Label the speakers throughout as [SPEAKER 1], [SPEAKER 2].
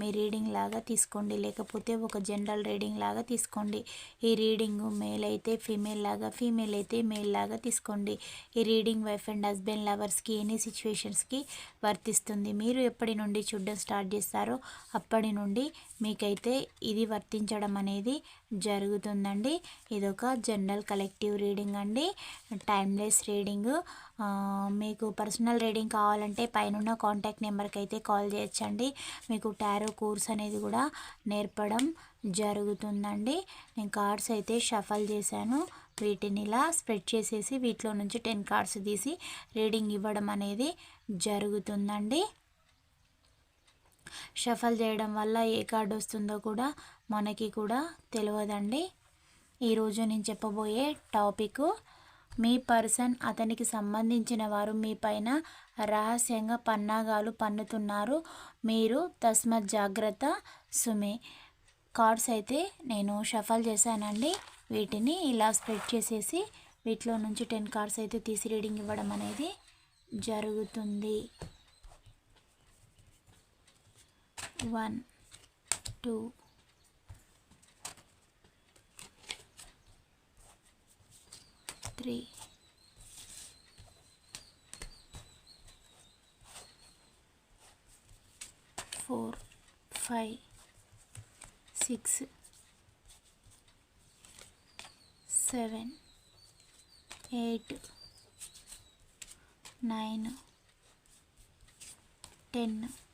[SPEAKER 1] మీ reading లాగా తీసుకోండి. లేకపోతే ఒక జనరల్ రీడింగ్ లాగా తీసుకోండి. ఈ రీడింగ్ మేల్ అయితే ఫీమేల్ లాగా ఫీమేల్ అయితే మేల్ లాగా తీసుకోండి. ఈ రీడింగ్ వైఫ్ అండ్ హస్బెండ్ లవర్స్కి ఎనీ సిచ్యువేషన్స్కి వర్తిస్తుంది. మీరు ఎప్పటి నుండి చూడడం స్టార్ట్ చేస్తారో అప్పటి నుండి మీకైతే ఇది వర్తించడం అనేది జరుగుతుందండి. ఇదొక జనరల్ కలెక్టివ్ రీడింగ్ అండి. టైమ్లెస్ రీడింగ్ మీకు పర్సనల్ రీడింగ్ కావాలంటే పైన కాంటాక్ట్ నెంబర్కి అయితే కాల్ చేయొచ్చండి. మీకు టారో కోర్స్ అనేది కూడా నేర్పడం జరుగుతుందండి. నేను కార్డ్స్ అయితే షఫల్ చేశాను. వీటిని ఇలా స్ప్రెడ్ చేసేసి వీటిలో నుంచి టెన్ కార్డ్స్ తీసి రీడింగ్ ఇవ్వడం అనేది జరుగుతుందండి. షఫల్ చేయడం వల్ల ఏ కార్డు వస్తుందో కూడా మనకి కూడా తెలియదండి. ఈరోజు నేను చెప్పబోయే టాపిక్ మీ పర్సన్ అతనికి సంబంధించిన వారు మీ పైన రహస్యంగా పన్నాగాలు పన్నుతున్నారు. మీరు తస్మత్ జాగ్రత్త సుమే. కార్డ్స్ అయితే నేను షఫల్ చేశానండి. వీటిని ఇలా స్ప్రెడ్ చేసేసి వీటిలో నుంచి టెన్ కార్డ్స్ అయితే తీసి రీడింగ్ ఇవ్వడం అనేది జరుగుతుంది. వన్ టూ 3 4 5 6 7 8 9 10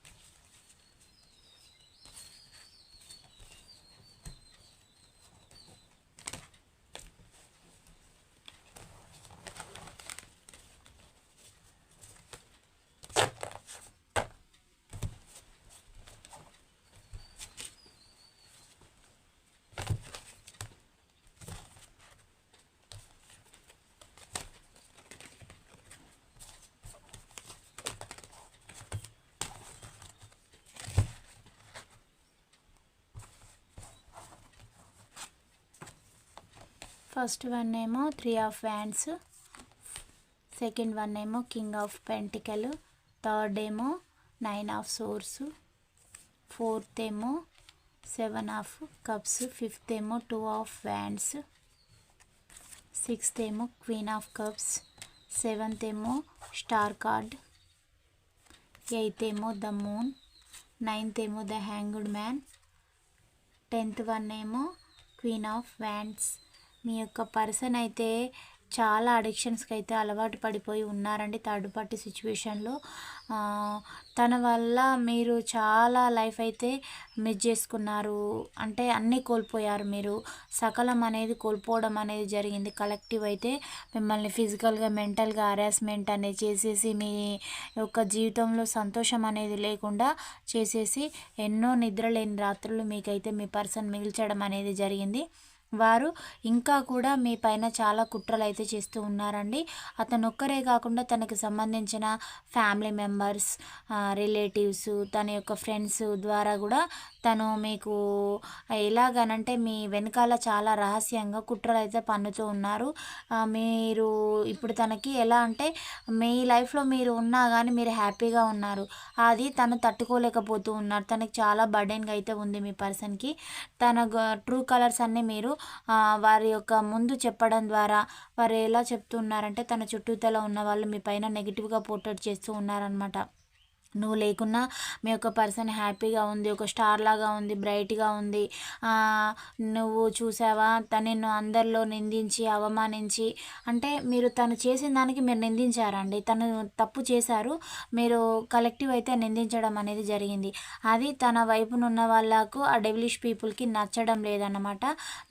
[SPEAKER 1] ఫస్ట్ వన్ ఏమో three of wands second one ఏమో కింగ్ ఆఫ్ పెంటికల్ థర్డ్ ఏమో నైన్ ఆఫ్ సోర్స్ ఫోర్త్ ఏమో సెవెన్ ఆఫ్ కప్స్ ఫిఫ్త్ ఏమో టూ ఆఫ్ వ్యాండ్స్ సిక్స్త్ ఏమో క్వీన్ ఆఫ్ కప్స్ సెవెంత్ ఏమో స్టార్ కార్డ్ ఎయిత్ ఏమో the moon ninth ఏమో the hanged man tenth one ఏమో queen of wands మీ యొక్క పర్సన్ అయితే చాలా అడిక్షన్స్కి అయితే అలవాటు పడిపోయి ఉన్నారండి థర్డ్ పార్టీ సిచ్యువేషన్లో తన వల్ల మీరు చాలా లైఫ్ అయితే మిస్ చేసుకున్నారు. అంటే అన్నీ కోల్పోయారు మీరు. సకలం అనేది కోల్పోవడం అనేది జరిగింది. కలెక్టివ్ అయితే మిమ్మల్ని ఫిజికల్గా మెంటల్గా హరాస్మెంట్ అనేది చేసేసి మీ యొక్క జీవితంలో సంతోషం అనేది లేకుండా చేసేసి ఎన్నో నిద్రలేని రాత్రులు మీకైతే మీ పర్సన్ మిగిల్చడం అనేది జరిగింది. వారు ఇంకా కూడా మీ పైన చాలా కుట్రలు అయితే చేస్తూ ఉన్నారండి. అతను ఒక్కరే కాకుండా తనకు సంబంధించిన ఫ్యామిలీ మెంబర్స్ రిలేటివ్స్ తన యొక్క ఫ్రెండ్స్ ద్వారా కూడా తను మీకు ఎలాగనంటే మీ వెనకాల చాలా రహస్యంగా కుట్రలు అయితే పన్నుతూ ఉన్నారు. మీరు ఇప్పుడు తనకి ఎలా అంటే మీ లైఫ్లో మీరు ఉన్నా కానీ మీరు హ్యాపీగా ఉన్నారు. అది తను తట్టుకోలేకపోతూ ఉన్నారు. తనకి చాలా బర్డెన్గా అయితే ఉంది మీ పర్సన్కి. తన ట్రూ కలర్స్ అన్నీ మీరు వారి యొక్క ముందు చెప్పడం ద్వారా వారు ఎలా చెప్తున్నారంటే తన చుట్టూతల ఉన్న వాళ్ళు మీ పైన నెగిటివ్గా పోర్ట్రేట్ చేస్తూ ఉన్నారనమాట నువ్వు లేకున్నా మీ యొక్క పర్సన్ హ్యాపీగా ఉంది ఒక స్టార్ లాగా ఉంది బ్రైట్గా ఉంది. నువ్వు చూసావా? తనను అందరిలో నిందించి అవమానించి అంటే మీరు తను చేసిన దానికి మీరు నిందించారండి. తను తప్పు చేశారు మీరు కలెక్టివ్ అయితే నిందించడం అనేది జరిగింది. అది తన వైపునున్న వాళ్ళకు ఆ డెవిలిష్ పీపుల్కి నచ్చడం లేదన్నమాట.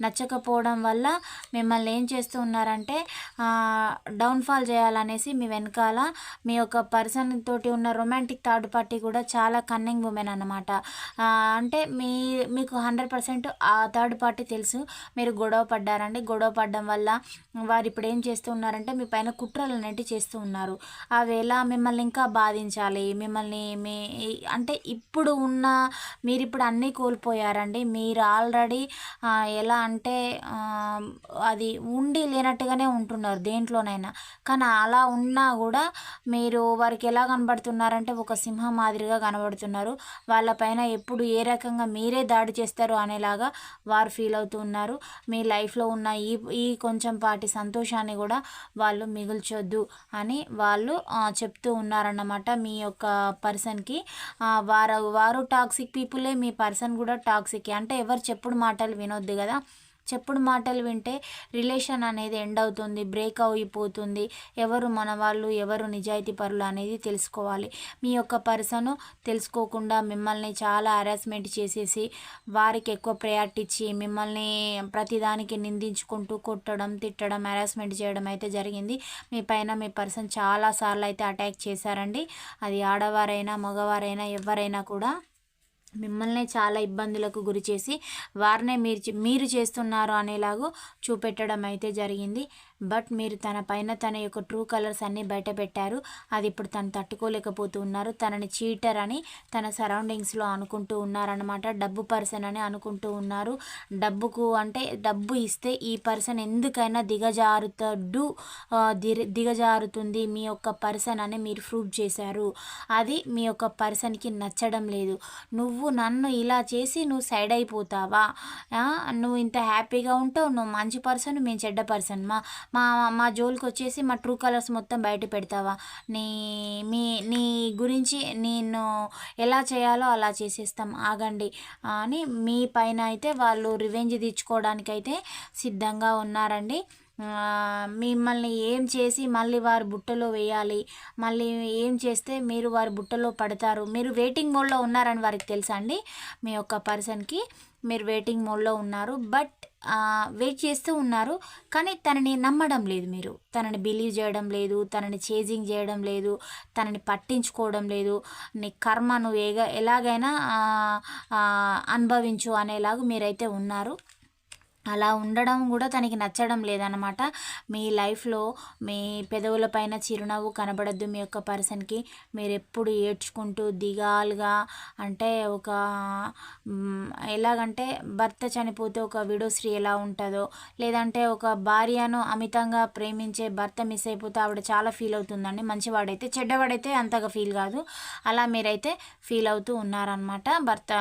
[SPEAKER 1] నచ్చకపోవడం వల్ల మిమ్మల్ని ఏం చేస్తూ ఉన్నారంటే డౌన్ఫాల్ చేయాలనేసి మీ వెనకాల మీ యొక్క పర్సన్ తోటి ఉన్న రొమాంటిక్ థర్డ్ పార్టీ కూడా చాలా కన్నింగ్ ఉమెన్ అనమాట అంటే మీ మీకు హండ్రెడ్ పర్సెంట్ ఆ థర్డ్ పార్టీ తెలుసు. మీరు గొడవ పడ్డారండి. గొడవ పడడం వల్ల వారు ఇప్పుడు ఏం చేస్తూ ఉన్నారంటే మీ పైన కుట్రలు అనేటివి చేస్తూ ఉన్నారు. అవి ఎలా మిమ్మల్ని ఇంకా బాధించాలి. మిమ్మల్ని మీ అంటే ఇప్పుడు ఉన్న మీరు ఇప్పుడు అన్నీ కోల్పోయారండి. మీరు ఆల్రెడీ ఎలా అంటే అది ఉండి లేనట్టుగానే ఉంటున్నారు దేంట్లోనైనా. కానీ అలా ఉన్నా కూడా మీరు వారికి ఎలా కనబడుతున్నారంటే ఒక సింహం మాదిరిగా కనబడుతున్నారు. వాళ్ళపైన ఎప్పుడు ఏ రకంగా మీరే దాడి చేస్తారు అనేలాగా వారు ఫీల్ అవుతూ ఉన్నారు. మీ లైఫ్లో ఉన్న ఈ ఈ కొంచెం పాటి సంతోషాన్ని కూడా వాళ్ళు మిగుల్చొద్దు అని వాళ్ళు చెప్తూ ఉన్నారన్నమాట మీ యొక్క పర్సన్కి. వారు వారు టాక్సిక్ పీపులే మీ పర్సన్ కూడా టాక్సిక్. అంటే ఎవరు చెప్పుడు మాటలు వినొద్దు కదా. చెప్పుడు మాటలు వింటే రిలేషన్ అనేది ఎండ్ అవుతుంది బ్రేక్ అయిపోతుంది. ఎవరు మన వాళ్ళు ఎవరు నిజాయితీ పరులు అనేది తెలుసుకోవాలి. మీ యొక్క పర్సన్ తెలుసుకోకుండా మిమ్మల్ని చాలా హరాస్మెంట్ చేసేసి వారికి ఎక్కువ ప్రయారిటీ ఇచ్చి మిమ్మల్ని ప్రతిదానికి నిందించుకుంటూ కొట్టడం తిట్టడం హరాస్మెంట్ చేయడం అయితే జరిగింది. మీ పైన మీ పర్సన్ చాలాసార్లు అయితే అటాక్ చేశారండి. అది ఆడవారైనా మగవారైనా ఎవరైనా కూడా మిమ్మల్ని చాలా ఇబ్బందులకు గురి చేసి వారినే మీరు మీరు చేస్తున్నారు అనేలాగూ చూపెట్టడం అయితే జరిగింది. బట్ మీరు తన పైన తన యొక్క ట్రూ కలర్స్ అన్నీ బయట పెట్టారు. అది ఇప్పుడు తను తట్టుకోలేకపోతూ ఉన్నారు. తనని చీటర్ అని తన సరౌండింగ్స్లో అనుకుంటూ ఉన్నారనమాట డబ్బు పర్సన్ అని అనుకుంటూ ఉన్నారు. డబ్బుకు అంటే డబ్బు ఇస్తే ఈ పర్సన్ ఎందుకైనా దిగజారుతాడు దిగజారుతుంది మీ యొక్క పర్సన్ అని మీరు ప్రూవ్ చేశారు. అది మీ యొక్క పర్సన్కి నచ్చడం లేదు. నువ్వు నన్ను ఇలా చేసి నువ్వు సైడ్ అయిపోతావా? నువ్వు ఇంత హ్యాపీగా ఉంటావు. నువ్వు మంచి పర్సన్ మేము చెడ్డ పర్సన్ మా. మా మా జోలికి వచ్చేసి మా ట్రూ కలర్స్ మొత్తం బయట పెడతావా? నీ మీ నీ గురించి నేను ఎలా చేయాలో అలా చేసేస్తాం ఆగండి. అని మీ పైన అయితే వాళ్ళు రివెంజ్ తీర్చుకోవడానికైతే సిద్ధంగా ఉన్నారండి. మిమ్మల్ని ఏం చేసి మళ్ళీ వారి బుట్టలో వేయాలి మళ్ళీ ఏం చేస్తే మీరు వారి బుట్టలో పడతారు. మీరు వెయిటింగ్ మోడ్లో ఉన్నారని వారికి తెలుసా అండి? మీ యొక్క పర్సన్కి మీరు వెయిటింగ్ మోడ్లో ఉన్నారు. బట్ వెయిట్ చేస్తూ ఉన్నారు. కానీ తనని నమ్మడం లేదు మీరు. తనని బిలీవ్ చేయడం లేదు తనని చేజింగ్ చేయడం లేదు తనని పట్టించుకోవడం లేదు. నీ కర్మ నువ్వు ఎలాగైనా అనుభవించు అనేలాగా మీరైతే ఉన్నారు. అలా ఉండడం కూడా తనకి నచ్చడం లేదనమాట మీ లైఫ్లో మీ పెదవుల పైన చిరునవ్వు కనబడద్దు మీ యొక్క పర్సన్కి. మీరు ఎప్పుడు ఏడ్చుకుంటూ దిగాలుగా అంటే ఒక ఎలాగంటే భర్త చనిపోతే ఒక విడోశ్రీ ఎలా ఉంటుందో లేదంటే ఒక భార్యను అమితంగా ప్రేమించే భర్త మిస్ అయిపోతే ఆవిడ చాలా ఫీల్ అవుతుందండి. మంచివాడైతే చెడ్డవాడైతే అంతగా ఫీల్ కాదు. అలా మీరైతే ఫీల్ అవుతూ ఉన్నారనమాట భర్త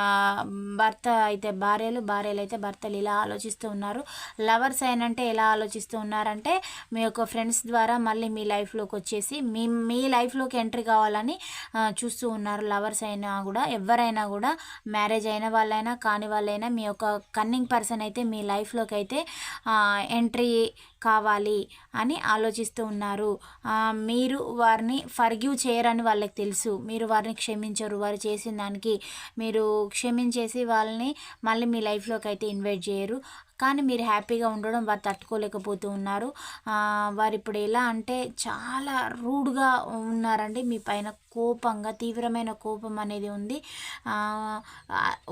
[SPEAKER 1] భర్త అయితే భార్యలు భార్యలు అయితే భర్తలు ఇలా ఆలోచిస్తూ ఉన్నారు. లవర్స్ అయినంటే ఎలా ఆలోచిస్తూ ఉన్నారంటే మీ యొక్క ఫ్రెండ్స్ ద్వారా మళ్ళీ మీ లైఫ్లోకి వచ్చేసి మీ మీ లైఫ్లోకి ఎంట్రీ కావాలని చూస్తూ ఉన్నారు. లవర్స్ అయినా కూడా ఎవరైనా కూడా మ్యారేజ్ అయిన వాళ్ళైనా కాని వాళ్ళైనా మీ యొక్క కన్నింగ్ పర్సన్ అయితే మీ లైఫ్లోకి అయితే ఎంట్రీ కావాలి అని ఆలోచిస్తూ ఉన్నారు. మీరు వారిని ఫర్గ్యూ చేయరని వాళ్ళకి తెలుసు. మీరు వారిని క్షమించరు. వారు చేసిన దానికి మీరు క్షమించేసి వాళ్ళని మళ్ళీ మీ లైఫ్లోకి అయితే ఇన్వైట్ చేయరు. కానీ మీరు హ్యాపీగా ఉండడం వారు తట్టుకోలేకపోతూ ఉన్నారు. వారు ఇప్పుడు ఎలా అంటే చాలా రూడ్గా ఉన్నారండి మీ పైన కోపంగా తీవ్రమైన కోపం అనేది ఉంది.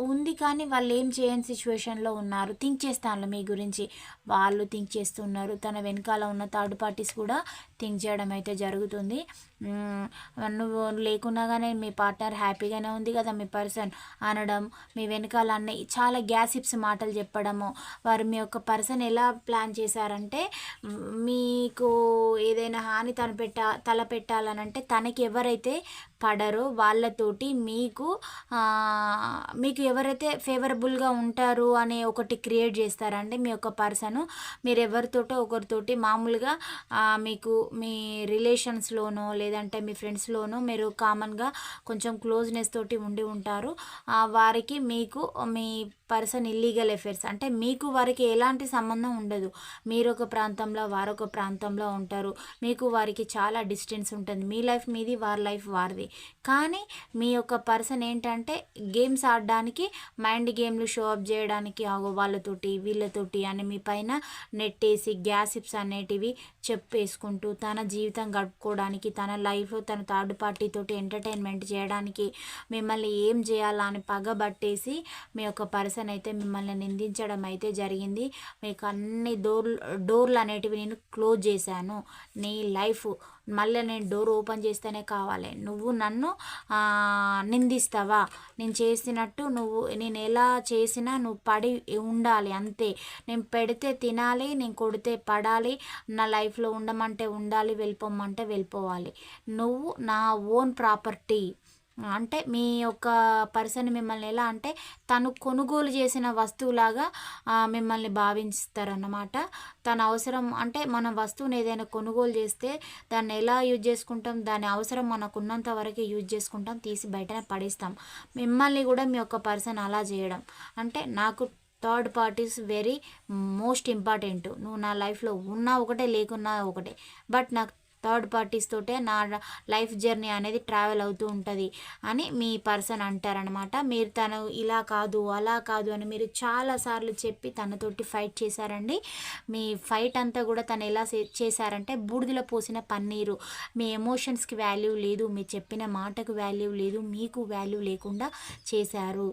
[SPEAKER 1] ఉంది కానీ వాళ్ళు ఏం చేయని సిచ్యువేషన్లో ఉన్నారు. థింక్ చేస్తాను మీ గురించి. వాళ్ళు థింక్ చేస్తున్నారు తన వెనకాల ఉన్న థర్డ్ పార్టీస్ కూడా థింక్ చేయడం అయితే జరుగుతుంది. నువ్వు లేకున్నా కానీ మీ పార్ట్నర్ హ్యాపీగానే ఉంది కదా మీ పర్సన్ అనడం మీ వెనకాల అన్నీ చాలా గ్యాసిప్స్ మాటలు చెప్పడము. వారు మీ యొక్క పర్సన్ ఎలా ప్లాన్ చేశారంటే మీకు ఏదైనా హాని తన పెట్ట తల పెట్టాలనంటే తనకి ఎవరైతే పడరో వాళ్ళతోటి మీకు మీకు ఎవరైతే ఫేవరబుల్గా ఉంటారు అనే ఒకటి క్రియేట్ చేస్తారండి మీ యొక్క పర్సన్. మీరు ఎవరితోటో ఒకరితోటి మామూలుగా మీకు మీ రిలేషన్స్లోనో లేదంటే మీ ఫ్రెండ్స్లోనో మీరు కామన్గా కొంచెం క్లోజ్నెస్ తోటి ఉండి ఉంటారు. వారికి మీకు మీ పర్సన్ ఇల్లీగల్ ఎఫైర్స్ అంటే మీకు వారికి ఎలాంటి సంబంధం ఉండదు. మీరు ఒక ప్రాంతంలో వారొక ప్రాంతంలో ఉంటారు. మీకు వారికి చాలా డిస్టెన్స్ ఉంటుంది. మీ లైఫ్ మీది వారి లైఫ్ వారిది. కానీ మీ యొక్క పర్సన్ ఏంటంటే గేమ్స్ ఆడడానికి మైండ్ గేమ్లు షో అప్ చేయడానికి వాళ్ళతోటి వీళ్ళతోటి అని మీ పైన నెట్టేసి గ్యాసిప్స్ అనేటివి చెప్పేసుకుంటూ తన జీవితం గడుపుకోవడానికి తన లైఫ్ తన థర్డ్ పార్టీతోటి ఎంటర్టైన్మెంట్ చేయడానికి మిమ్మల్ని ఏం చేయాలా అని పగబట్టేసి మీ యొక్క పర్సన్ అయితే మిమ్మల్ని నిందించడం అయితే జరిగింది. మీకు అన్ని డోర్లు డోర్లు అనేటివి నేను క్లోజ్ చేశాను. నీ లైఫ్ మళ్ళీ నేను డోర్ ఓపెన్ చేస్తేనే కావాలి. నువ్వు నన్ను నిందిస్తావా? నేను చేసినట్టు నువ్వు నేను ఎలా చేసినా నువ్వు పడి ఉండాలి అంతే. నేను పెడితే తినాలి నేను కొడితే పడాలి. నా లైఫ్ లైఫ్లో ఉండమంటే ఉండాలి వెళ్ళిపోమంటే వెళ్ళిపోవాలి. నువ్వు నా ఓన్ ప్రాపర్టీ. అంటే మీ యొక్క పర్సన్ మిమ్మల్ని ఎలా అంటే తను కొనుగోలు చేసిన వస్తువులాగా మిమ్మల్ని భావిస్తారన్నమాట తన అవసరం అంటే మన వస్తువుని ఏదైనా కొనుగోలు చేస్తే దాన్ని ఎలా యూజ్ చేసుకుంటాం దాని అవసరం మనకు ఉన్నంత వరకు యూజ్ చేసుకుంటాం తీసి బయటనే పడేస్తాం. మిమ్మల్ని కూడా మీ యొక్క పర్సన్ అలా చేయడం. అంటే నాకు third parties very most important. నువ్వు నా లైఫ్లో ఉన్నా ఒకటే లేకున్నా ఒకటే. బట్ నాకు థర్డ్ పార్టీస్ తోటే నా లైఫ్ జర్నీ అనేది ట్రావెల్ అవుతూ ఉంటుంది అని మీ పర్సన్ అంటారనమాట మీరు తను ఇలా కాదు అలా కాదు అని మీరు చాలాసార్లు చెప్పి తనతోటి ఫైట్ చేశారండి. మీ ఫైట్ అంతా కూడా తను ఎలా చేశారంటే బూడిదలో పోసిన పన్నీరు. మీ ఎమోషన్స్కి వాల్యూ లేదు మీ చెప్పిన మాటకు వాల్యూ లేదు మీకు వాల్యూ లేకుండా చేశారు.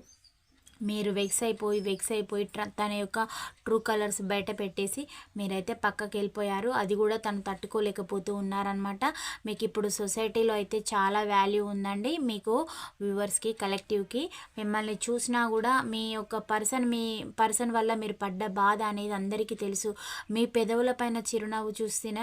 [SPEAKER 1] మీరు వెక్స్ అయిపోయి వెక్స్ అయిపోయి తన యొక్క ట్రూ కలర్స్ బయట పెట్టేసి మీరైతే పక్కకి వెళ్ళిపోయారు. అది కూడా తను తట్టుకోలేకపోతూ ఉన్నారనమాట మీకు ఇప్పుడు సొసైటీలో అయితే చాలా వాల్యూ ఉందండి. మీకు వ్యూవర్స్కి కలెక్టివ్కి మిమ్మల్ని చూసినా కూడా మీ యొక్క పర్సన్ మీ పర్సన్ వల్ల మీరు పడ్డ బాధ అనేది అందరికీ తెలుసు. మీ పెదవుల పైన చిరునవ్వు చూసిన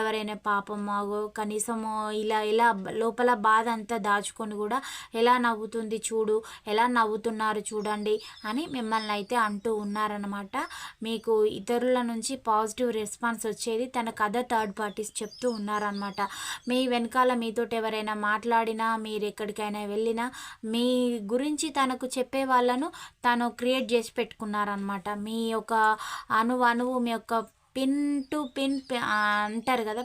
[SPEAKER 1] ఎవరైనా పాపం మాగో కనీసము ఇలా ఇలా లోపల బాధ అంతా దాచుకొని కూడా ఎలా నవ్వుతుంది చూడు ఎలా నవ్వుతున్నారు చూడ చూడండి అని మిమ్మల్ని అయితే అంటూ ఉన్నారనమాట మీకు ఇతరుల నుంచి పాజిటివ్ రెస్పాన్స్ వచ్చేది తన కథ థర్డ్ పార్టీస్ చెప్తూ ఉన్నారనమాట మీ వెనకాల మీతో ఎవరైనా మాట్లాడినా మీరు ఎక్కడికైనా వెళ్ళినా మీ గురించి తనకు చెప్పే వాళ్ళను తను క్రియేట్ చేసి పెట్టుకున్నారనమాట మీ యొక్క అణువు అణువు మీ యొక్క పిన్ టు పిన్ అంటారు కదా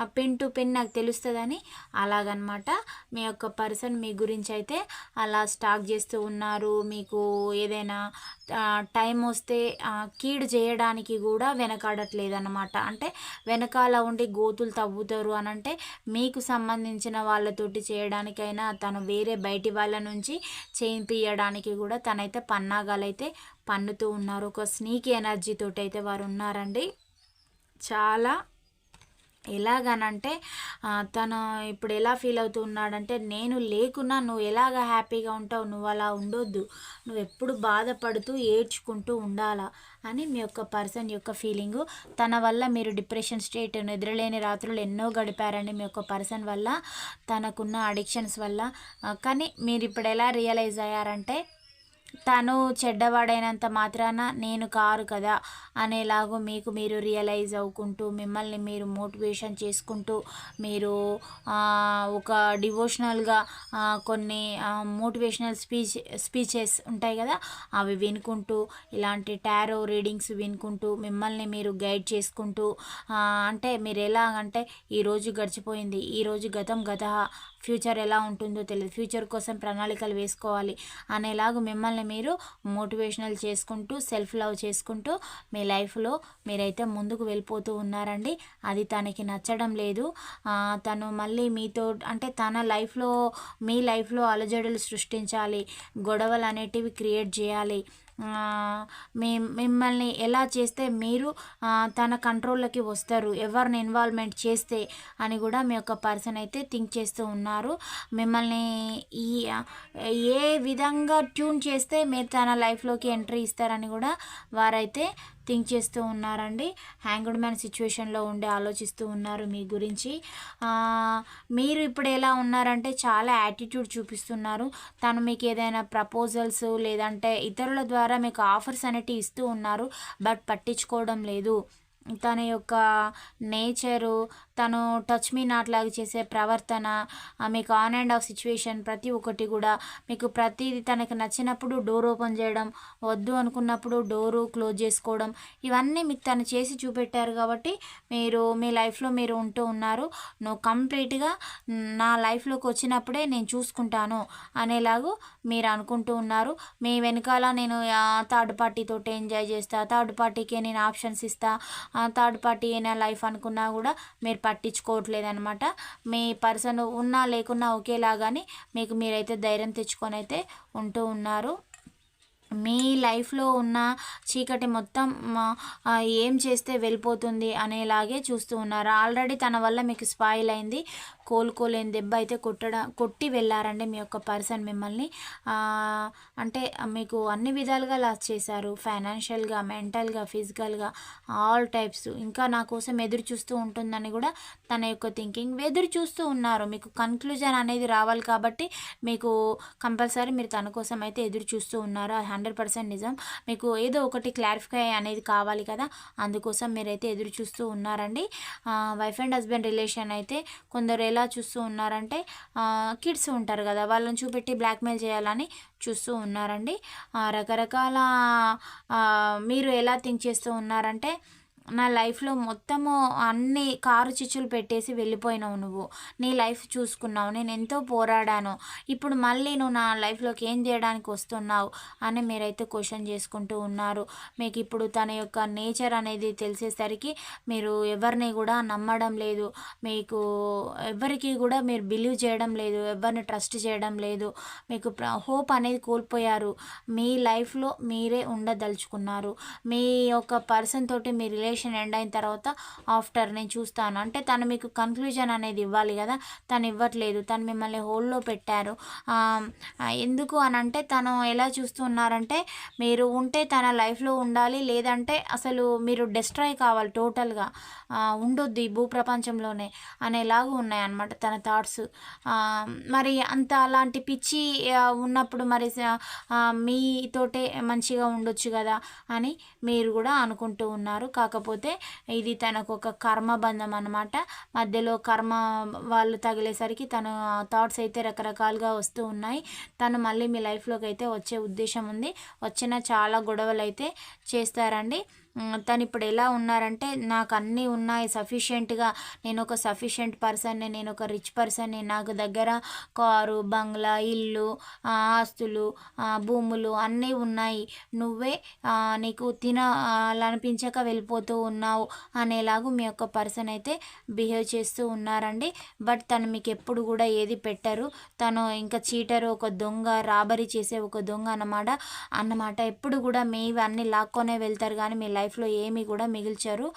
[SPEAKER 1] ఆ పిన్ టు పిన్ నాకు తెలుస్తుందని అలాగనమాట. మీ యొక్క పర్సన్ మీ గురించి అయితే అలా స్టాక్ చేస్తూ ఉన్నారు మీకు ఏదైనా టైం వస్తే కీడు చేయడానికి కూడా వెనకాడట్లేదు అనమాట అంటే వెనకాల ఉండి గోతులు తవ్వుతారు అని అంటే మీకు సంబంధించిన వాళ్ళతోటి చేయడానికైనా తను వేరే బయటి వాళ్ళ నుంచి చేయించడానికి కూడా తనైతే పన్నాగాలైతే పన్నుతూ ఉన్నారు. ఒక స్నీక్ ఎనర్జీతోటి అయితే వారు ఉన్నారండి. చాలా ఎలాగనంటే తను ఇప్పుడు ఎలా ఫీల్ అవుతున్నాడంటే నేను లేకున్నా నువ్వు ఎలాగ హ్యాపీగా ఉంటావు నువ్వు అలా ఉండొద్దు నువ్వు ఎప్పుడు బాధపడుతూ ఏడ్చుకుంటూ ఉండాలా అని మీ యొక్క పర్సన్ యొక్క ఫీలింగు. తన వల్ల మీరు డిప్రెషన్ స్టేట్ నిద్రలేని రాత్రులు ఎన్నో గడిపారండి మీ యొక్క పర్సన్ వల్ల తనకున్న అడిక్షన్స్ వల్ల. కానీ మీరు ఇప్పుడు ఎలా రియలైజ్ అయ్యారంటే తను చెడ్డవాడైనంత మాత్రాన నేను కారు కదా అనేలాగూ మీకు మీరు రియలైజ్ అవ్వుకుంటూ మిమ్మల్ని మీరు మోటివేషన్ చేసుకుంటూ మీరు ఒక డివోషనల్గా కొన్ని మోటివేషనల్ స్పీచ్ స్పీచెస్ ఉంటాయి కదా అవి వినుకుంటూ ఇలాంటి టారో రీడింగ్స్ వినుకుంటూ మిమ్మల్ని మీరు గైడ్ చేసుకుంటూ అంటే మీరు ఎలా అంటే ఈరోజు గడిచిపోయింది ఈరోజు గతం గత ఫ్యూచర్ ఎలా ఉంటుందో తెలియదు ఫ్యూచర్ కోసం ప్రణాళికలు వేసుకోవాలి అనేలాగా మిమ్మల్ని మీరు మోటివేషనల్ చేసుకుంటూ సెల్ఫ్ లవ్ చేసుకుంటూ మీ లైఫ్లో మీరైతే ముందుకు వెళ్ళిపోతూ ఉన్నారండి. అది తనకి నచ్చడం లేదు. తను మళ్ళీ మీతో అంటే తన లైఫ్లో మీ లైఫ్లో అలజడులు సృష్టించాలి. గొడవలు అనేటివి క్రియేట్ చేయాలి. మిమ్మల్ని ఎలా చేస్తే మీరు తన కంట్రోల్లోకి వస్తారు ఎవరిని ఇన్వాల్వ్మెంట్ చేస్తే అని కూడా మీ యొక్క పర్సన్ అయితే థింక్ చేస్తూ ఉన్నారు. మిమ్మల్ని ఈ ఏ విధంగా ట్యూన్ చేస్తే మీరు తన లైఫ్లోకి ఎంట్రీ ఇస్తారని కూడా వారైతే థింక్ చేస్తూ ఉన్నారండి. హ్యాంగ్డ్ మ్యాన్ సిచ్యువేషన్లో ఉండి ఆలోచిస్తూ ఉన్నారు మీ గురించి. మీరు ఇప్పుడు ఎలా ఉన్నారంటే చాలా యాటిట్యూడ్ చూపిస్తున్నారు. తను మీకు ఏదైనా ప్రపోజల్స్ లేదంటే ఇతరుల ద్వారా మీకు ఆఫర్స్ అనేటివి ఇస్తూ ఉన్నారు. బట్ పట్టించుకోవడం లేదు. తన యొక్క నేచరు తను టచ్ మీ నాట్ లాగా చేసే ప్రవర్తన మీకు ఆన్ అండ్ ఆఫ్ సిచ్యువేషన్ ప్రతి ఒక్కటి కూడా మీకు ప్రతిది తనకు నచ్చినప్పుడు డోర్ ఓపెన్ చేయడం వద్దు అనుకున్నప్పుడు డోరు క్లోజ్ చేసుకోవడం ఇవన్నీ మీకు తను చేసి చూపెట్టారు కాబట్టి మీరు మీ లైఫ్లో మీరు ఉంటూ ఉన్నారు. నువ్వు కంప్లీట్గా నా లైఫ్లోకి వచ్చినప్పుడే నేను చూసుకుంటాను అనేలాగు మీరు అనుకుంటూ ఉన్నారు. మీ వెనకాల నేను థర్డ్ పార్టీతో ఎంజాయ్ చేస్తా థర్డ్ పార్టీకే నేను ఆప్షన్స్ ఇస్తా థర్డ్ పార్టీ అయినా లైఫ్ అనుకున్నా కూడా మీరు పట్టించుకోవట్లేదు అనమాట మీ పర్సన్ ఉన్నా లేకున్నా ఒకేలాగాని మీకు మీరైతే ధైర్యం తెచ్చుకొని అయితే ఉంటూ ఉన్నారు. మీ లైఫ్లో ఉన్న చీకటి మొత్తం ఏం చేస్తే వెళ్ళిపోతుంది అనేలాగే చూస్తూ ఉన్నారు. ఆల్రెడీ తన వల్ల మీకు స్పాయిల్ అయింది. కోలుకోలేని దెబ్బ అయితే కొట్టడం కొట్టి వెళ్ళారండి మీ యొక్క పర్సన్ మిమ్మల్ని. అంటే మీకు అన్ని విధాలుగా లాస్ చేశారు. ఫైనాన్షియల్గా మెంటల్గా ఫిజికల్గా ఆల్ టైప్స్. ఇంకా నా కోసం ఎదురు చూస్తూ ఉంటుందని కూడా తన యొక్క థింకింగ్. ఎదురు చూస్తూ ఉన్నారు. మీకు కన్క్లూజన్ అనేది రావాలి కాబట్టి మీకు కంపల్సరీ మీరు తన కోసం అయితే ఎదురు చూస్తూ ఉన్నారు. హండ్రెడ్ పర్సెంట్ నిజం. మీకు ఏదో ఒకటి క్లారిఫై అనేది కావాలి కదా. అందుకోసం మీరైతే ఎదురు చూస్తూ ఉన్నారండి. వైఫ్ అండ్ హస్బెండ్ రిలేషన్ అయితే కొందరు ఎలా చూస్తూ ఉన్నారంటే కిడ్స్ ఉంటారు కదా వాళ్ళని చూపెట్టి బ్లాక్మెయిల్ చేయాలని చూస్తూ ఉన్నారండి. రకరకాల మీరు ఎలా థింక్ చేస్తూ ఉన్నారంటే నా లైఫ్లో మొత్తము అన్ని కారు చిచ్చులు పెట్టేసి వెళ్ళిపోయినావు నువ్వు. నీ లైఫ్ చూసుకున్నావు. నేను ఎంతో పోరాడాను. ఇప్పుడు మళ్ళీ నువ్వు నా లైఫ్లోకి ఏం చేయడానికి వస్తున్నావు అని మీరైతే క్వశ్చన్ చేసుకుంటూ ఉన్నారు. మీకు ఇప్పుడు తన యొక్క నేచర్ అనేది తెలిసేసరికి మీరు ఎవరిని కూడా నమ్మడం లేదు. మీకు ఎవరికి కూడా మీరు బిలీవ్ చేయడం లేదు. ఎవరిని ట్రస్ట్ చేయడం లేదు. మీకు హోప్ అనేది కోల్పోయారు. మీ లైఫ్లో మీరే ఉండదలుచుకున్నారు. మీ యొక్క పర్సన్ తోటి మీ రిలేషన్ ఎండ్ అయిన తర్వాత ఆఫ్టర్ నేను చూస్తాను. అంటే తను మీకు కన్క్లూజన్ అనేది ఇవ్వాలి కదా? తను ఇవ్వట్లేదు. తను మిమ్మల్ని హోల్డ్లో పెట్టారు. ఎందుకు అని అంటే తను ఎలా చూస్తున్నారంటే మీరు ఉంటే తన లైఫ్లో ఉండాలి లేదంటే అసలు మీరు డిస్ట్రాయ్ కావాలి టోటల్గా. ఉండొద్దు ఈ భూప్రపంచంలోనే అనేలాగా ఉన్నాయన్నమాట తన థాట్స్ మరి అంత అలాంటి పిచ్చి ఉన్నప్పుడు మరి స- మీతోటే మంచిగా ఉండొచ్చు కదా అని మీరు కూడా అనుకుంటూ ఉన్నారు. కాకపోతే ఇది తనకు ఒక కర్మబంధం అనమాట మధ్యలో కర్మ వాళ్ళు తగిలేసరికి తన థాట్స్ అయితే రకరకాలుగా వస్తూ ఉన్నాయి. తను మళ్ళీ మీ లైఫ్లోకి అయితే వచ్చే ఉద్దేశం ఉంది. వచ్చిన చాలా గొడవలు అయితే చేస్తారండి. తను ఇప్పుడు ఎలా ఉన్నారంటే నాకు అన్నీ ఉన్నాయి సఫిషియెంట్గా. నేను ఒక సఫిషియెంట్ పర్సన్ని నేను ఒక రిచ్ పర్సన్ని. నాకు దగ్గర కారు బంగ్లా ఇల్లు ఆస్తులు భూములు అన్నీ ఉన్నాయి. నువ్వే నీకు తినాలనిపించక వెళ్ళిపోతూ ఉన్నావు అనేలాగు మీ యొక్క పర్సన్ అయితే బిహేవ్ చేస్తూ ఉన్నారండి. బట్ తను మీకు ఎప్పుడు కూడా ఏది పెట్టరు. తను ఇంకా చీటరు ఒక దొంగ రాబరీ చేసే ఒక దొంగ అన్నమాట. అన్నమాట ఎప్పుడు కూడా మీవి అన్నీ లాక్కొనే వెళ్తారు కానీ మీ లైఫ్ లైఫ్లో ఏమీ కూడా మిగిల్చారు.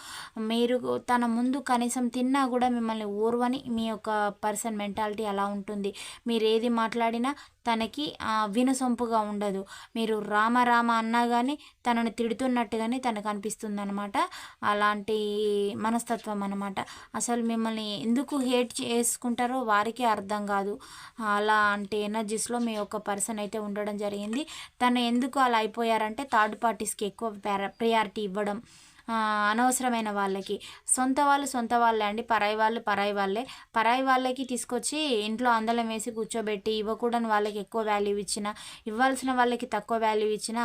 [SPEAKER 1] మీరు తన ముందు కనీసం తిన్నా కూడా మిమ్మల్ని ఊర్వని మీ యొక్క పర్సన్ మెంటాలిటీ అలా ఉంటుంది. మీరు ఏది మాట్లాడినా తనకి వినసొంపుగా ఉండదు. మీరు రామ రామ అన్నా కానీ తనను తిడుతున్నట్టుగానే తనకు అనిపిస్తుంది అనమాట అలాంటి మనస్తత్వం అనమాట అసలు మిమ్మల్ని ఎందుకు హేట్ చేసుకుంటారో వారికి అర్థం కాదు. అలాంటి ఎనర్జీస్లో మీ యొక్క పర్సన్ అయితే ఉండడం జరిగింది. తను ఎందుకు అలా అయిపోయారంటే థర్డ్ పార్టీస్కి ఎక్కువ ప్రయారిటీ ఇవ్వడం ఆ, అనవసరమైన వాళ్ళకి. సొంత వాళ్ళు సొంత వాళ్ళే అండి. పరాయి వాళ్ళు పరాయి వాళ్ళే. పరాయి వాళ్ళకి తీసుకొచ్చి ఇంట్లో అందలం వేసి కూర్చోబెట్టి ఇవ్వకూడని వాళ్ళకి ఎక్కువ వాల్యూ ఇచ్చిన ఇవ్వాల్సిన వాళ్ళకి తక్కువ వాల్యూ ఇచ్చిన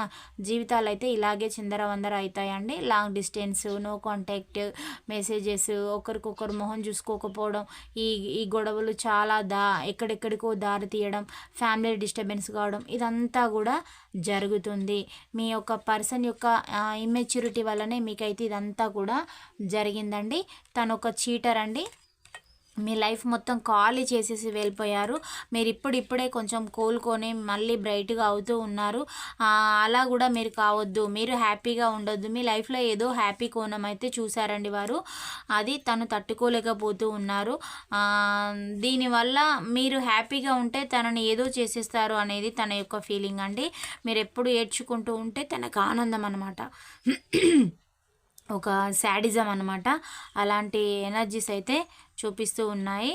[SPEAKER 1] జీవితాలు అయితే ఇలాగే చిందర వందర అవుతాయండి. Long distance no contact messages ఒకరికొకరు మొహం చూసుకోకపోవడం ఈ ఈ గొడవలు చాలా దా ఎక్కడెక్కడికో దారి తీయడం ఫ్యామిలీ డిస్టర్బెన్స్ కావడం ఇదంతా కూడా జరుగుతుంది. మీ యొక్క పర్సన్ యొక్క ఇమ్మెచ్యూరిటీ వల్లనే మీకు అయితే ఇదంతా కూడా జరిగిందండి. తను ఒక చీటర్ అండి. మీ లైఫ్ మొత్తం ఖాళీ చేసేసి వెళ్ళిపోయారు. మీరు ఇప్పుడిప్పుడే కొంచెం కోలుకొని మళ్ళీ బ్రైట్గా అవుతూ ఉన్నారు. అలా కూడా మీరు కావద్దు. మీరు హ్యాపీగా ఉండొద్దు. మీ లైఫ్లో ఏదో హ్యాపీ కోణం అయితే చూసారండి వారు. అది తను తట్టుకోలేకపోతూ ఉన్నారు. దీనివల్ల మీరు హ్యాపీగా ఉంటే తనని ఏదో చేసేస్తారు అనేది తన యొక్క ఫీలింగ్ అండి. మీరు ఎప్పుడు ఏడ్చుకుంటూ ఉంటే తనకు ఆనందం అనమాట ఒక శాడిజం అనమాట అలాంటి ఎనర్జీస్ అయితే చూపిస్తూ ఉన్నాయి.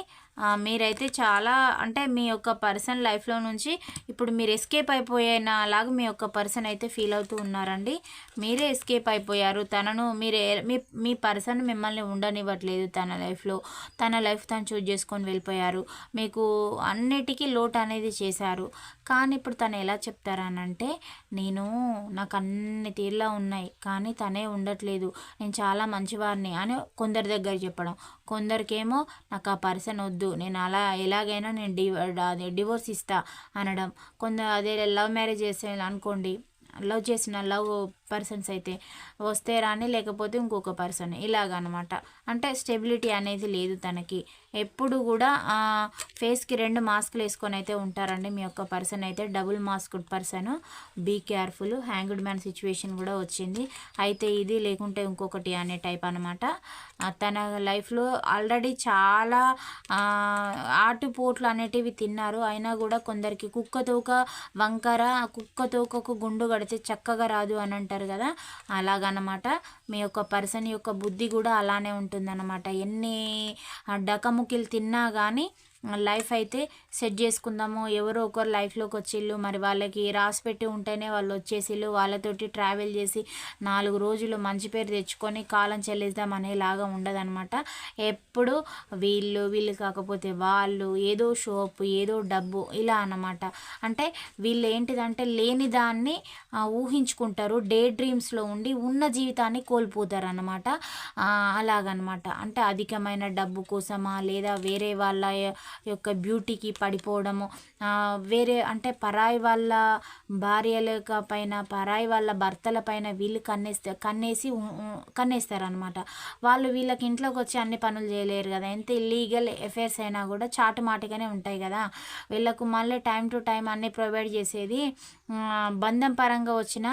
[SPEAKER 1] మీరైతే చాలా అంటే మీ యొక్క పర్సన్ లైఫ్లో నుంచి ఇప్పుడు మీరు ఎస్కేప్ అయిపోయిన లాగా మీ యొక్క పర్సన్ అయితే ఫీల్ అవుతూ ఉన్నారండి. మీరే ఎస్కేప్ అయిపోయారు. తనను మీరే మీ మీ పర్సన్ మిమ్మల్ని ఉండనివ్వట్లేదు తన లైఫ్లో తన లైఫ్ తను చూజ్ చేసుకొని వెళ్ళిపోయారు. మీకు అన్నిటికీ లోటు అనేది చేశారు. కానీ ఇప్పుడు తను ఎలా చెప్తారనంటే నేను నాకు అన్ని తీర్లా ఉన్నాయి కానీ తనే ఉండట్లేదు. నేను చాలా మంచివారిని అని కొందరి దగ్గర చెప్పడం. కొందరికేమో నాకు ఆ పర్సన్ వద్దు. నేను అలా ఎలాగైనా నేను డి డివోర్స్ ఇస్తా అనడం. కొందరు అదే లవ్ మ్యారేజ్ చేసే అనుకోండి లవ్ చేసిన లవ్ పర్సన్స్ అయితే వస్తే రాని లేకపోతే ఇంకొక పర్సన్ ఇలాగనమాట. అంటే స్టెబిలిటీ అనేది లేదు తనకి. ఎప్పుడు కూడా ఫేస్కి రెండు మాస్కులు వేసుకొని అయితే ఉంటారండి మీ యొక్క పర్సన్ అయితే. Double masked person be careful hanged man situation కూడా వచ్చింది. అయితే ఇది లేకుంటే ఇంకొకటి అనే టైప్ అనమాట. తన లైఫ్లో ఆల్రెడీ చాలా ఆటుపోట్లు అనేటివి తిన్నారు. అయినా కూడా కొందరికి కుక్క తోక వంకర కుక్క తోకకు గుండు కడితే చక్కగా రాదు అని అంటారు కదా? అలాగనమాట మీ యొక్క పర్సన్ యొక్క బుద్ధి కూడా అలానే ఉంటుందన్నమాట. ఎన్ని డకముకిలు తిన్నా కానీ లైఫ్ అయితే సెట్ చేసుకుందాము. ఎవరో ఒకరు లైఫ్లోకి వచ్చిళ్ళు. మరి వాళ్ళకి రాసి పెట్టి ఉంటేనే వాళ్ళు వచ్చేసిళ్ళు. వాళ్ళతోటి ట్రావెల్ చేసి నాలుగు రోజులు మంచి పేరు తెచ్చుకొని కాలం చెల్లిద్దాం అనేలాగా ఉండదనమాట ఎప్పుడు వీళ్ళు వీళ్ళు కాకపోతే వాళ్ళు ఏదో షోప్ ఏదో డబ్బు ఇలా అన్నమాట. అంటే వీళ్ళు ఏంటిదంటే లేని దాన్ని ఊహించుకుంటారు. డే డ్రీమ్స్లో ఉండి ఉన్న జీవితాన్ని కోల్పోతారు అనమాట అలాగనమాట అంటే అధికమైన డబ్బు కోసమా లేదా వేరే వాళ్ళ యొక్క బ్యూటీకి పడిపోవడము. వేరే అంటే పరాయి వాళ్ళ భార్యల పైన పరాయి వాళ్ళ భర్తల పైన వీళ్ళు కన్నేస్తే కన్నేసి కన్నేస్తారనమాట వాళ్ళు వీళ్ళకి ఇంట్లోకి వచ్చి అన్ని పనులు చేయలేరు కదా. ఎంత ఇల్లీగల్ ఎఫైర్స్ అయినా కూడా చాటుమాటిగానే ఉంటాయి కదా. వీళ్ళకు మళ్ళీ టైం టు టైం అన్నీ ప్రొవైడ్ చేసేది బంధం పరంగా వచ్చిన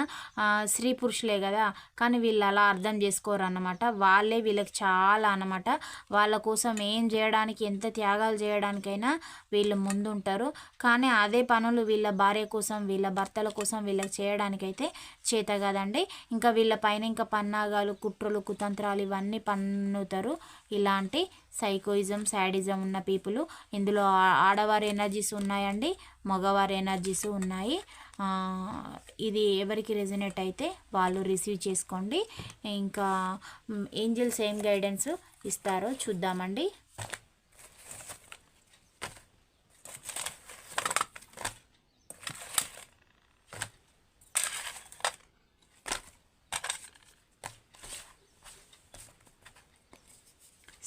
[SPEAKER 1] స్త్రీ పురుషులే కదా. కానీ వీళ్ళు అలా అర్థం చేసుకోరు అన్నమాట వాళ్ళే వీళ్ళకి చాలా అన్నమాట. వాళ్ళ కోసం ఏం చేయడానికి ఎంత త్యాగాలు చేయడానికైనా వీళ్ళు ముందుంటారు. కానీ అదే పనులు వీళ్ళ భార్య కోసం వీళ్ళ భర్తల కోసం వీళ్ళకి చేయడానికైతే చేత కదండి. ఇంకా వీళ్ళ పైన ఇంకా పన్నాగాలు కుట్రలు కుతంత్రాలు ఇవన్నీ పన్నుతారు. ఇలాంటి సైకోయిజం శాడిజం ఉన్న పీపుల్. ఇందులో ఆడవారి ఎనర్జీస్ ఉన్నాయండి మగవారి ఎనర్జీస్ ఉన్నాయి. ఇది ఎవరికి రెజినేట్ అయితే వాళ్ళు రిసీవ్ చేసుకోండి. ఇంకా ఏంజిల్స్ ఏం గైడెన్స్ ఇస్తారో చూద్దామండి.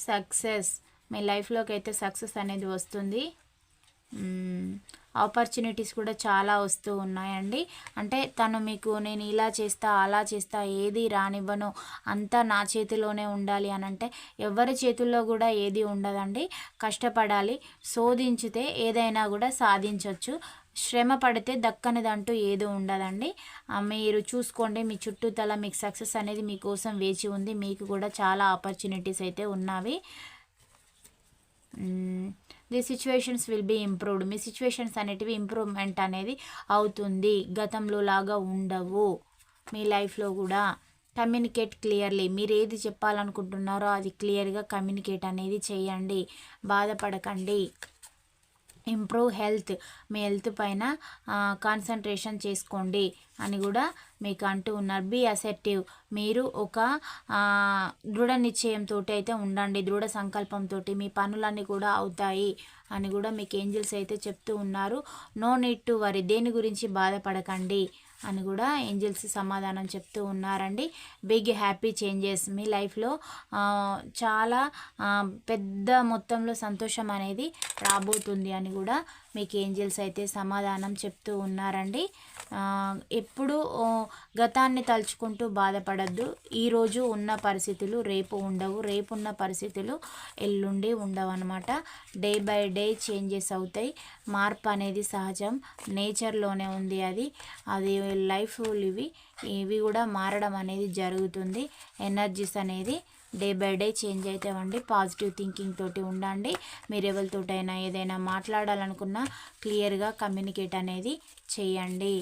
[SPEAKER 1] సక్సెస్. మీ లైఫ్లోకి అయితే సక్సెస్ అనేది వస్తుంది. ఆపర్చునిటీస్ కూడా చాలా వస్తూ ఉన్నాయండి. అంటే తను మీకు నేను ఇలా చేస్తా అలా చేస్తా ఏది రానివ్వను అంతా నా చేతిలోనే ఉండాలి అని అంటే ఎవరి చేతుల్లో కూడా ఏది ఉండదండి. కష్టపడాలి శోధించితే ఏదైనా కూడా సాధించవచ్చు శ్రమ పడితే దక్కనిదంటూ ఏదో ఉండదండి. మీరు చూసుకోండి మీ చుట్టూతల మీకు సక్సెస్ అనేది మీకోసం వేచి ఉంది. మీకు కూడా చాలా ఆపర్చునిటీస్ అయితే ఉన్నవి. The situations will be improved me situations అనేటివి ఇంప్రూవ్మెంట్ అనేది అవుతుంది. గతంలో లాగా ఉండవు. మీ లైఫ్లో కూడా కమ్యూనికేట్ క్లియర్లీ మీరు ఏది చెప్పాలనుకుంటున్నారో అది క్లియర్గా కమ్యూనికేట్ అనేది చేయండి. బాధపడకండి. ఇంప్రూవ్ హెల్త్ మీ హెల్త్ పైన కాన్సన్ట్రేషన్ చేసుకోండి అని కూడా మీకు అంటూ ఉన్నారు. Be acceptive. మీరు ఒక దృఢ నిశ్చయంతో అయితే ఉండండి. దృఢ సంకల్పంతో మీ పనులన్నీ కూడా అవుతాయి అని కూడా మీకు ఏంజిల్స్ అయితే చెప్తూ ఉన్నారు. No need to worry. దేని గురించి బాధపడకండి. అని కూడా ఏంజల్స్ సమాధానం చెప్తూ ఉన్నారండి. బిగ్ హ్యాపీ చేంజెస్ మీ లైఫ్లో చాలా పెద్ద మొత్తంలో సంతోషం అనేది రాబోతుంది అని కూడా మీకు ఏంజిల్స్ అయితే సమాధానం చెప్తూ ఉన్నారండి. ఎప్పుడు గతాన్ని తలుచుకుంటూ బాధపడద్దు. ఈరోజు ఉన్న పరిస్థితులు రేపు ఉండవు. రేపు ఉన్న పరిస్థితులు ఎల్లుండి ఉండవు అనమాట డే బై డే చేంజెస్ అవుతాయి. మార్పు అనేది సహజం. నేచర్లోనే ఉంది అది. అది లైఫ్ ఇవి ఇవి కూడా మారడం అనేది జరుగుతుంది. ఎనర్జీస్ అనేది డే బై డే చేంజ్ అవుతామండి పాజిటివ్ థింకింగ్ తోటి ఉండండి. మీరు ఎవరితోటైనా ఏదైనా మాట్లాడాలనుకున్నా క్లియర్గా కమ్యూనికేట్ అనేది చేయండి.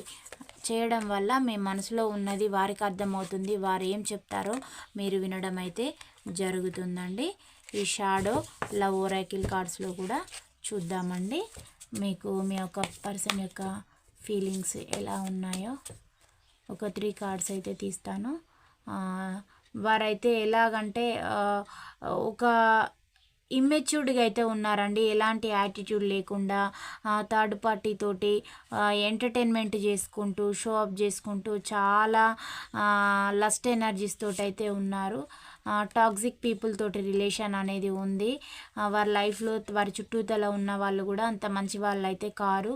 [SPEAKER 1] చేయడం వల్ల మీ మనసులో ఉన్నది వారికి అర్థమవుతుంది వారు ఏం చెప్తారో మీరు వినడం అయితే జరుగుతుందండి. ఈ షాడో లవ్ ఓరాకిల్ కార్డ్స్లో కూడా చూద్దామండి. మీకు మీ యొక్క పర్సన్ యొక్క ఫీలింగ్స్ ఎలా ఉన్నాయో. ఒక త్రీ కార్డ్స్ అయితే తీస్తాను. వారైతే ఎలాగంటే ఒక ఇమ్మెచ్యూర్డ్గా అయితే ఉన్నారండి. ఎలాంటి యాటిట్యూడ్ లేకుండా థర్డ్ పార్టీ తోటి ఎంటర్టైన్మెంట్ చేసుకుంటూ షో అప్ చేసుకుంటూ చాలా లస్ట్ ఎనర్జీస్ తోటి అయితే ఉన్నారు. టాక్సిక్ పీపుల్ తోటి రిలేషన్ అనేది ఉంది. వారి లైఫ్లో వారి చుట్టూతల ఉన్న వాళ్ళు కూడా అంత మంచి వాళ్ళు అయితే కారు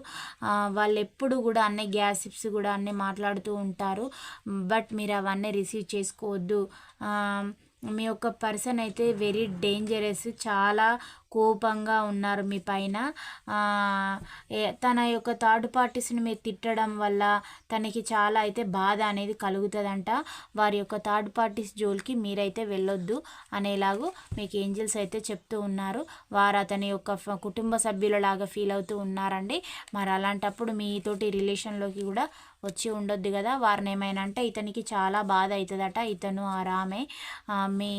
[SPEAKER 1] వాళ్ళు ఎప్పుడు కూడా అన్ని గ్యాసిప్స్ కూడా అన్నీ మాట్లాడుతూ ఉంటారు. బట్ మీరు అవన్నీ రిసీవ్ చేసుకోవద్దు. మీ యొక్క పర్సన్ అయితే వెరీ డేంజరస్ చాలా కోపంగా ఉన్నారు మీ పైన. తన యొక్క థర్డ్ పార్టీస్ని మీరు తిట్టడం వల్ల తనకి చాలా అయితే బాధ అనేది కలుగుతుందంట. వారి యొక్క థర్డ్ పార్టీస్ జోలికి మీరైతే వెళ్ళొద్దు అనేలాగు మీకు ఏంజల్స్ అయితే చెప్తూ ఉన్నారు. వారు అతని యొక్క ఫ- కుటుంబ సభ్యులలాగా ఫీల్ అవుతూ ఉన్నారండి. మరి అలాంటప్పుడు మీతోటి రిలేషన్లోకి కూడా వచ్చి ఉండొద్దు కదా. వారిని ఏమైనా అంటే ఇతనికి చాలా బాధ అవుతుందట ఇతను ఆ రామే. మీ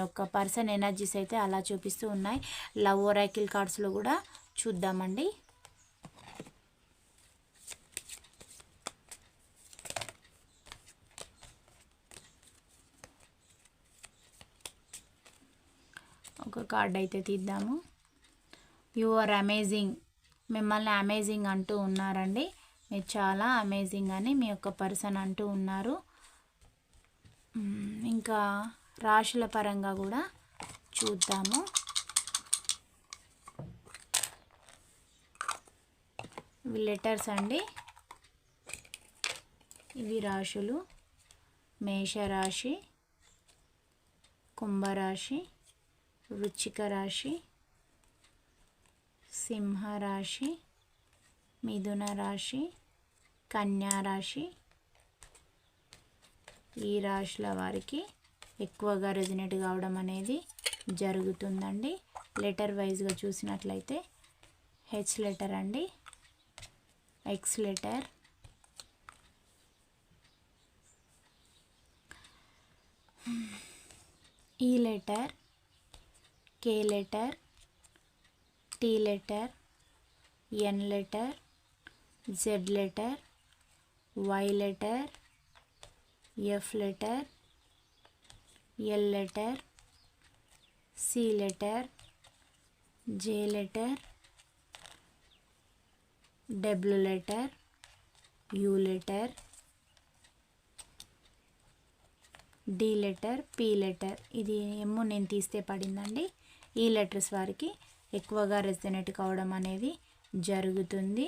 [SPEAKER 1] యొక్క పర్సన్ ఎనర్జీస్ అయితే అలా చూపిస్తూ ఉన్నాయి. లవ్ ఓరాకిల్ కార్డ్స్లో కూడా చూద్దామండి. ఒక కార్డ్ అయితే తీద్దాము. You are amazing. మిమ్మల్ని అమేజింగ్ అంటూ ఉన్నారండి. మీరు చాలా అమేజింగ్ అని మీ యొక్క పర్సన్ అంటూ ఉన్నారు. ఇంకా రాశుల పరంగా కూడా చూద్దాము. ఇవి లెటర్స్ అండి. ఇవి రాశులు. మేషరాశి కుంభరాశి వృచ్చిక రాశి సింహరాశి మిథున రాశి కన్యా రాశి. ఈ రాశుల వారికి ఎక్కువగా రెజినేట్ కావడం అనేది జరుగుతుందండి. లెటర్ వైజ్గా చూసినట్లయితే హెచ్ లెటర్ అండి X letter. E letter K letter T letter N letter. Z letter Y letter F letter L letter C letter J letter W letter U letter D letter P letter ఇది ఏమో నేను తీస్తే పడిందండి. ఈ letters వారికి ఎక్కువగా resonate కావడం అనేది జరుగుతుంది.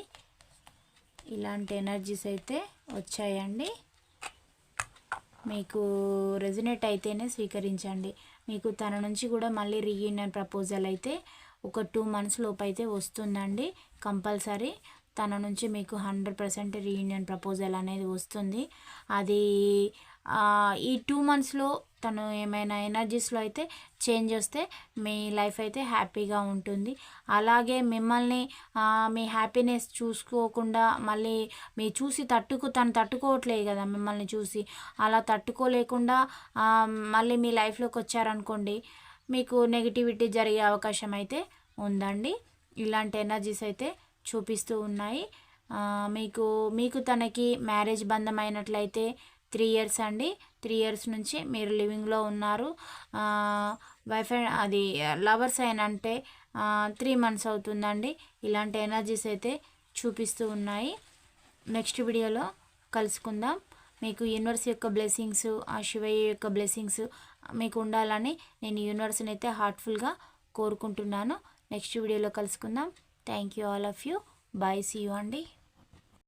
[SPEAKER 1] ఇలాంటి ఎనర్జీస్ అయితే వచ్చాయండి. మీకు రెజినేట్ అయితేనే స్వీకరించండి. మీకు తన నుంచి కూడా మళ్ళీ రీయూనియన్ ప్రపోజల్ అయితే ఒక టూ మంత్స్ లోపు అయితే వస్తుందండి కంపల్సరీ. తన నుంచి మీకు హండ్రెడ్ పర్సెంట్ రీయూనియన్ ప్రపోజల్ అనేది వస్తుంది. అది ఈ టూ మంత్స్లో తను ఏమైనా ఎనర్జీస్లో అయితే చేంజ్ వస్తే మీ లైఫ్ అయితే హ్యాపీగా ఉంటుంది. అలాగే మిమ్మల్ని మీ హ్యాపీనెస్ చూసుకోకుండా మళ్ళీ మీ చూసి తట్టుకు తను తట్టుకోవట్లేదు కదా మిమ్మల్ని చూసి. అలా తట్టుకోలేకుండా మళ్ళీ మీ లైఫ్లోకి వచ్చారనుకోండి మీకు నెగిటివిటీ జరిగే అవకాశం అయితే ఉందండి. ఇలాంటి ఎనర్జీస్ అయితే చూపిస్తూ ఉన్నాయి. మీకు మీకు తనకి మ్యారేజ్ బంధం అయినట్లయితే త్రీ ఇయర్స్ అండి. త్రీ ఇయర్స్ నుంచి మీరు లివింగ్లో ఉన్నారు. వైఫ్ అండ్ అది లవర్స్ అయిన అంటే త్రీ మంత్స్ అవుతుందండి. ఇలాంటి ఎనర్జీస్ అయితే చూపిస్తూ ఉన్నాయి. నెక్స్ట్ వీడియోలో కలుసుకుందాం. మీకు యూనివర్స్ యొక్క బ్లెస్సింగ్స్ ఆ శివయ్య యొక్క బ్లెస్సింగ్స్ మీకు ఉండాలని నేను యూనివర్స్ని అయితే హార్ట్ఫుల్గా కోరుకుంటున్నాను. నెక్స్ట్ వీడియోలో కలుసుకుందాం. Thank you all of you. Bye see you అండి.